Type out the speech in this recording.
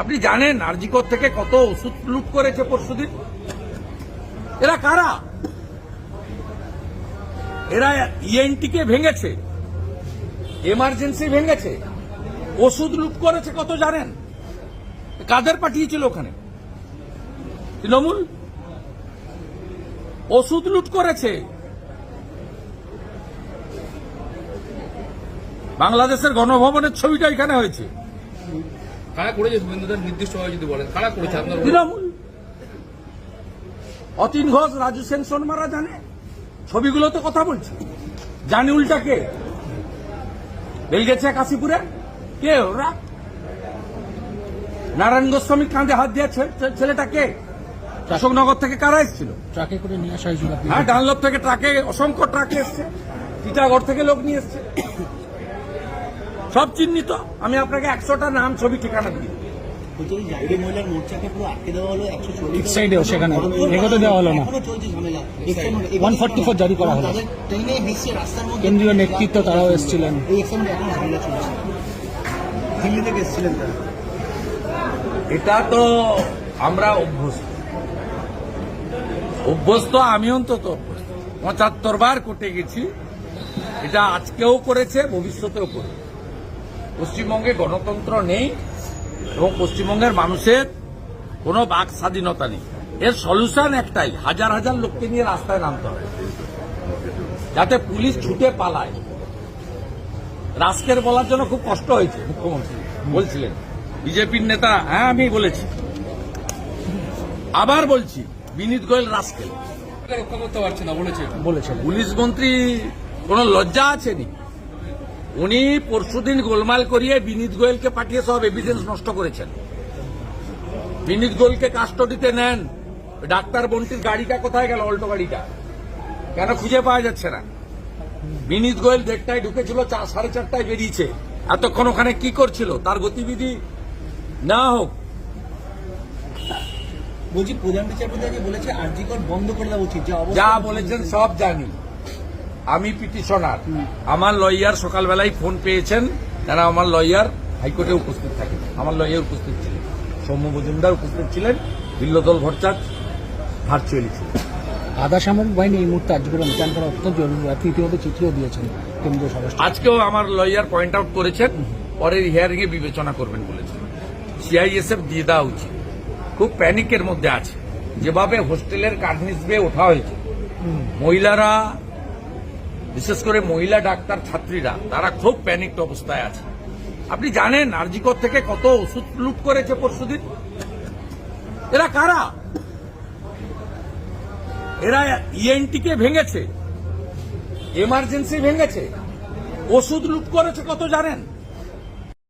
আপনি জানেন আরজিকর থেকে কত ওষুধ লুট করেছে পরশুদিন? এরা কারা? এরা ইএনটি কে ভেঙেছে, এমার্জেন্সি ভেঙেছে, ওষুধ লুট করেছে কত জানেন? কাদের পাঠিয়েছিল ওখানে? তৃণমূল? ওষুধ লুট করেছে। বাংলাদেশের গণভবনের ছবিটা এখানে হয়েছে। কারা করেছে শুভেন্দুদের নির্দিষ্টভাবে যদি বলেন কারা করেছে? আপনার তৃণমূল। অতীন ঘোষ রাজু সেন সোনমারা জানে? ছবিগুলো তো কথা বলছে। জানি উল্টা কে? বেল গেছে কাশীপুরে? কে ওরা? নারায়ণ গোস্বামী কাঁধে হাত দিয়ে ছেলেটা কে? অশোকনগর থেকে কারা এসেছিল? ট্রাকে করে নিয়ে আসা হয়েছিল হ্যাঁ ডানলপ থেকে ট্রাকে অসংখ্য ট্রাকে এসছে। টিটাগড় থেকে লোক নিয়ে এসছে। সব চিহ্নিত। আমি আপনাকে একশোটা নাম ছবি ঠিকানা দিই। বলছি এই জাইডি মহিলার মোর্চাকে পুরো আটকে দেওয়া হলো একশো চল্লিশ ঠিক সাইডেও সেখানে। এগোতে দেওয়া হলো না। এখনও চলছে ঝামেলা। 144 জারি করা হলো। তাদের ট্রেনে হেসছে রাস্তার মধ্যে কেন্দ্রীয় নেতৃত্ব তারাও এসেছিলেন। দিল্লি থেকে এসেছিলেন তারা। এটা তো আমরা অভ্যস্ত। অভ্যস্ত আমি অন্তত অভ্যস্ত। পঁচাত্তর বার কোর্টে গেছি। এটা আজকেও করেছে ভবিষ্যতেও করবে পশ্চিমবঙ্গে গণতন্ত্র নেই এবং পশ্চিমবঙ্গের মানুষের কোনো বাক স্বাধীনতা নেই। এর সলিউশন একটাই হাজার হাজার লোককে নিয়ে রাস্তায় নামতে হবে। যাতে পুলিশ ছুটে পালায়। রাস্কের বলার জন্য খুব কষ্ট হয়েছে মুখ্যমন্ত্রী বলছিলেন। বিজেপির নেতা হ্যাঁ আমি বলেছি। আবার বলছি বিনীত গোয়েল রাস্কেল রক্ষা করতে পারছে না বলেছে। বলেছিলেন পুলিশ মন্ত্রী কোনো লজ্জা আছে নি উনি পরশুদিন গোলমাল করিয়ে বিনীত গোয়েলকে পাঠিয়ে সব এভিডেন্স নষ্ট করেছেন। বিনীত গোয়েলকে কাস্টডিতে নেন। ডাক্তার বন্টির গাড়িটা কোথায় গেল? অল্টো গাড়িটা। কেন খুঁজে পাওয়া যাচ্ছে না? বিনীত গোয়েল দেড়টায় ঢুকেছিল চার সাড়ে চারটায় বেরিয়েছে। এতক্ষণ ওখানে কি করছিল? তার গতিবিধি না হোক। বলছি প্রধান বিচারপতি বলেছে আরজিকর বন্ধ করে দেওয়া উচিত। যা বলেছেন সব জানি। আমি পিটিশনার। আমার লয়ার সকালবেলায় ফোন পেয়েছেন তারা আমার লয়ার হাইকোর্টে উপস্থিত থাকেন। আমার লয়ার উপস্থিত ছিলেন। সৌম্য মজুমদার উপস্থিত ছিলেন বিল্লদল ভট্টাচ ভার্চুয়ালি ছিলেন। আধা সামরিক বাহিনী এই মুহূর্তে আজ করে মোতায়েন করা অত্যন্ত জরুরি। আপনি ইতিমধ্যে চিঠিও দিয়েছেন কেন্দ্রীয় স্বরাষ্ট্র আজকেও আমার লয়ার পয়েন্ট আউট করেছেন পরের হিয়ারিং এ বিবেচনা করবেন বলেছেন। সিআইএসএফ দিয়ে দেওয়া উচিত। খুব প্যানিকের মধ্যে আছে। যেভাবে হোস্টেলের কার্নিস বেয়ে ওঠা হয়েছে মহিলারা বিশেষ করে মহিলা ডাক্তার ছাত্রীরা, তারা খুব প্যানিকড অবস্থায় আছে। আপনি জানেন আরজিকর থেকে কত ওষুধ লুট করেছে পরশুদিন? এরা কারা? এরা ইএনটি কে ভেঙেছে এমার্জেন্সি ভেঙেছে, ওষুধ লুট করেছে কত জানেন?